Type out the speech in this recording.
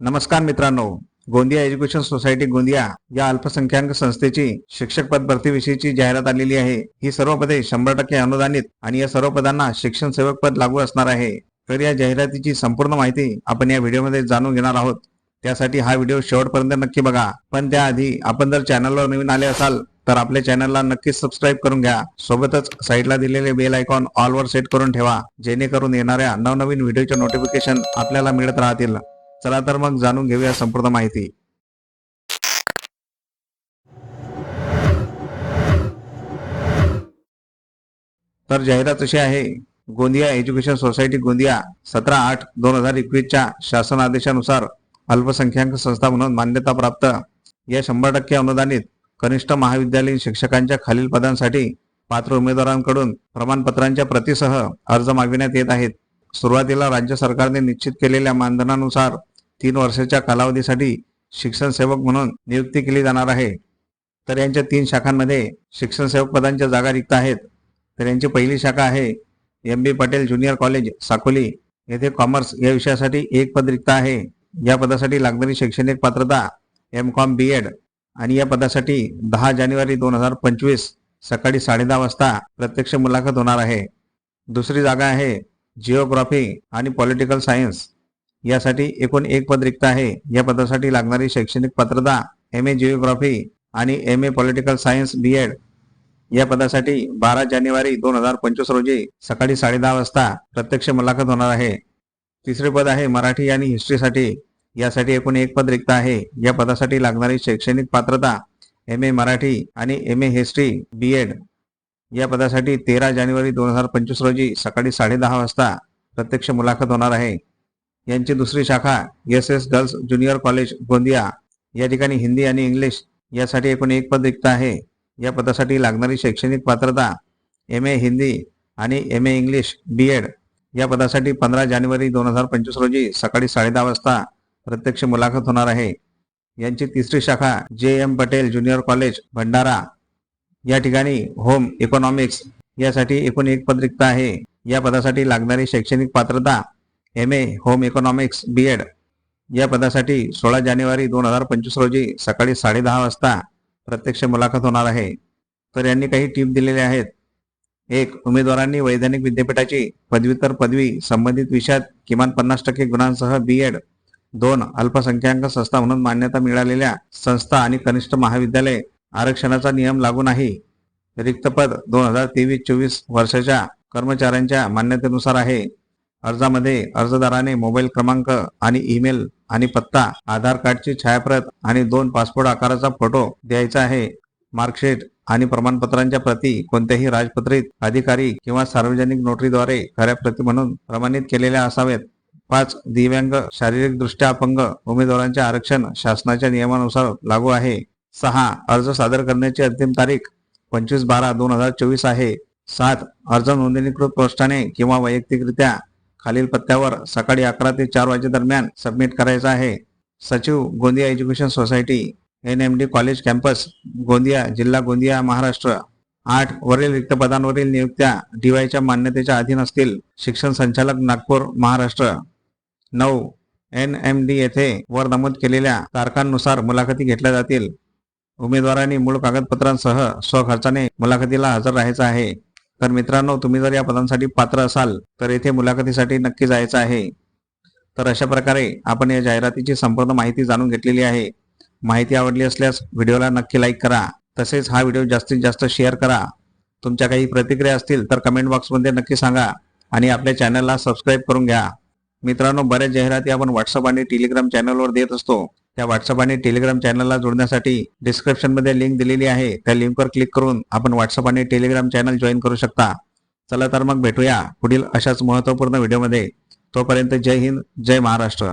नमस्कार मित्रांनो. Gondia education society Gondia या अल्पसंख्याक संस्थेची शिक्षक पद भरतीविषयीची जाहिरात आलेली आहे. ही सर्व पदे शंभर टक्के अनुदानित आणि या सर्व पदांना शिक्षण सेवक पद लागू असणार आहे. तर या जाहिरातीची संपूर्ण माहिती आपण या व्हिडिओमध्ये जाणून घेणार आहोत. त्यासाठी हा व्हिडिओ शेवटपर्यंत नक्की बघा. पण त्याआधी आपण जर चॅनलवर नवीन आले असाल तर आपल्या चॅनलला नक्कीच सबस्क्राईब करून घ्या. सोबतच साईडला दिलेले बेल आयकॉन ऑलवर सेट करून ठेवा जेणेकरून येणाऱ्या नवनवीन व्हिडिओचे नोटिफिकेशन आपल्याला मिळत राहतील. चला तर मग जाणून घेऊया संपूर्ण माहिती. तर जाहिरात अशी आहे गोंदिया एज्युकेशन सोसायटी गोंदिया सतरा आठ दोन हजार एकवीसच्या शासन आदेशानुसार अल्पसंख्याक संस्था म्हणून मान्यता प्राप्त. या शंभर टक्के अनुदानित कनिष्ठ महाविद्यालयीन शिक्षकांच्या खालील पदांसाठी पात्र उमेदवारांकडून प्रमाणपत्रांच्या प्रतीसह अर्ज मागविण्यात येत आहेत. सुरुवातीला राज्य सरकारने निश्चित केलेल्या मानधनानुसार तीन वर्षाच्या कालावधीसाठी शिक्षण सेवक म्हणून नियुक्ती केली जाणार आहे. तर यांच्या तीन शाखांमध्ये शिक्षण सेवक पदांच्या जागा रिक्त आहेत. तर यांची पहिली शाखा आहे M B Patel junior college Sakoli. येथे कॉमर्स या विषयासाठी एक पद रिक्त आहे. या पदासाठी लागणारी शैक्षणिक पात्रता एम कॉम बी एड आणि या पदासाठी दहा जानेवारी दोन हजार पंचवीस सकाळी साडेदहा वाजता प्रत्यक्ष मुलाखत होणार आहे. दुसरी जागा आहे जिओग्राफी आणि पॉलिटिकल सायन्स. यासाठी एकूण एक पद रिक्त आहे. या पदासाठी लागणारी शैक्षणिक पात्रता एम ए जिओग्राफी आणि M A political science B Ed या पदासाठी बारा जानेवारी दोन हजार पंचवीस रोजी सकाळी साडेदहा वाजता प्रत्यक्ष मुलाखत होणार आहे. तिसरे पद आहे मराठी आणि हिस्ट्रीसाठी. यासाठी एकूण एक पद रिक्त आहे. या पदासाठी लागणारी शैक्षणिक पात्रता एम ए मराठी आणि M A history B Ed या पदासाठी तेरा जानेवारी दोन हजार पंचवीस रोजी सकाळी साडेदहा वाजता प्रत्यक्ष मुलाखत होणार आहे. यांची दुसरी शाखा S S girls junior college Gondia. या ठिकाणी हिंदी आणि इंग्लिश यासाठी एकूण एक पद रिक्त आहे. या पदासाठी लागणारी शैक्षणिक पात्रता एम ए हिंदी आणि M A English B Ed. या पदासाठी पंधरा जानेवारी दोन हजार पंचवीस रोजी सकाळी साडेदहा वाजता प्रत्यक्ष मुलाखत होणार आहे. यांची तिसरी शाखा J M Patel junior college Bhandara. या ठिकाणी होम इकॉनॉमिक्स यासाठी एकूण एक पद रिक्त आहे. या पदासाठी लागणारी शैक्षणिक पात्रता M A home economics B Ed या पदासाठी सोळा जानेवारी दोन हजार पंचवीस रोजी सकाळी साडेदहा वाजता प्रत्यक्ष मुलाखत होणार आहे. तर यांनी काही टीप दिलेल्या आहेत. एक उमेदवारांनी वैधानिक विद्यापीठाची पदव्युत्तर पदवी संबंधित विषयात किमान पन्नास टक्के गुणांसह बी एड दोन अल्पसंख्याक संस्था म्हणून मान्यता मिळालेल्या संस्था आणि कनिष्ठ महाविद्यालय आरक्षणाचा नियम लागू नाही. रिक्त पद दोन हजार तेवीस चोवीस वर्षाच्या कर्मचाऱ्यांच्या मान्यतेनुसार आहे. अर्जामध्ये अर्जदाराने मोबाईल क्रमांक आणि ईमेल आणि पत्ता आधार कार्डची छायाप्रत आणि दोन पासपोर्ट आकाराचा फोटो द्यायचा आहे. मार्कशीट आणि प्रमाणपत्रांच्या प्रती कोणत्याही राजपत्रित अधिकारी किंवा सार्वजनिक नोटरीद्वारे खऱ्या प्रती म्हणून प्रमाणित केलेल्या असावेत. पाच दिव्यांग शारीरिक दृष्ट्या अपंग उमेदवारांचे आरक्षण शासनाच्या नियमानुसार लागू आहे. सहा अर्ज सादर करण्याची अंतिम तारीख पंचवीस बारा दोन हजार चोवीस आहे. सात अर्ज नोंदणीकृत पोस्टाने किंवा वैयक्तिकरित्या खालील पत्त्यावर सकाळी अकरा ते चार वाजे दरम्यान सबमिट करायचा आहे. सचिव Gondia education society N M D college campus Gondia जिल्हा गोंदिया महाराष्ट्र. आठ वरील रिक्त पदांवरील नियुक्त्या डीवायच्या मान्यतेच्या अधीन असतील शिक्षण संचालक नागपूर महाराष्ट्र. नऊ एन एम डी येथे वर नमूद केलेल्या तारखांनुसार मुलाखती घेतल्या जातील. उमेदवारांनी मूळ कागदपत्रांसह स्वखर्चाने मुलाखतीला हजर राहायचं आहे. तर मित्रांनो तुम्ही जर या पदांसाठी पात्र असाल तर येथे मुलाखतीसाठी नक्की जायचं आहे. तर अशा प्रकारे आपण या जाहिरातीची संपूर्ण माहिती जाणून घेतलेली आहे. माहिती आवडली असल्यास व्हिडिओला नक्की लाईक करा. तसेच हा व्हिडिओ जास्तीत जास्त शेअर करा. तुमच्या काही प्रतिक्रिया असतील तर कमेंट बॉक्समध्ये नक्की सांगा आणि आपल्या चॅनलला सबस्क्राईब करून घ्या. मित्रांनो बऱ्याच जाहिराती आपण व्हॉट्सअप आणि टेलिग्राम चॅनलवर देत असतो. त्या व्हॉट्सअप आणि टेलिग्राम चॅनलला जोडण्यासाठी डिस्क्रिप्शनमध्ये लिंक दिलेली आहे. त्या लिंकवर क्लिक करून आपण व्हॉट्सअप आणि टेलिग्राम चॅनल जॉईन करू शकता. चला तर मग भेटूया पुढील अशाच महत्त्वपूर्ण व्हिडिओमध्ये तोपर्यंत जय हिंद जय महाराष्ट्र.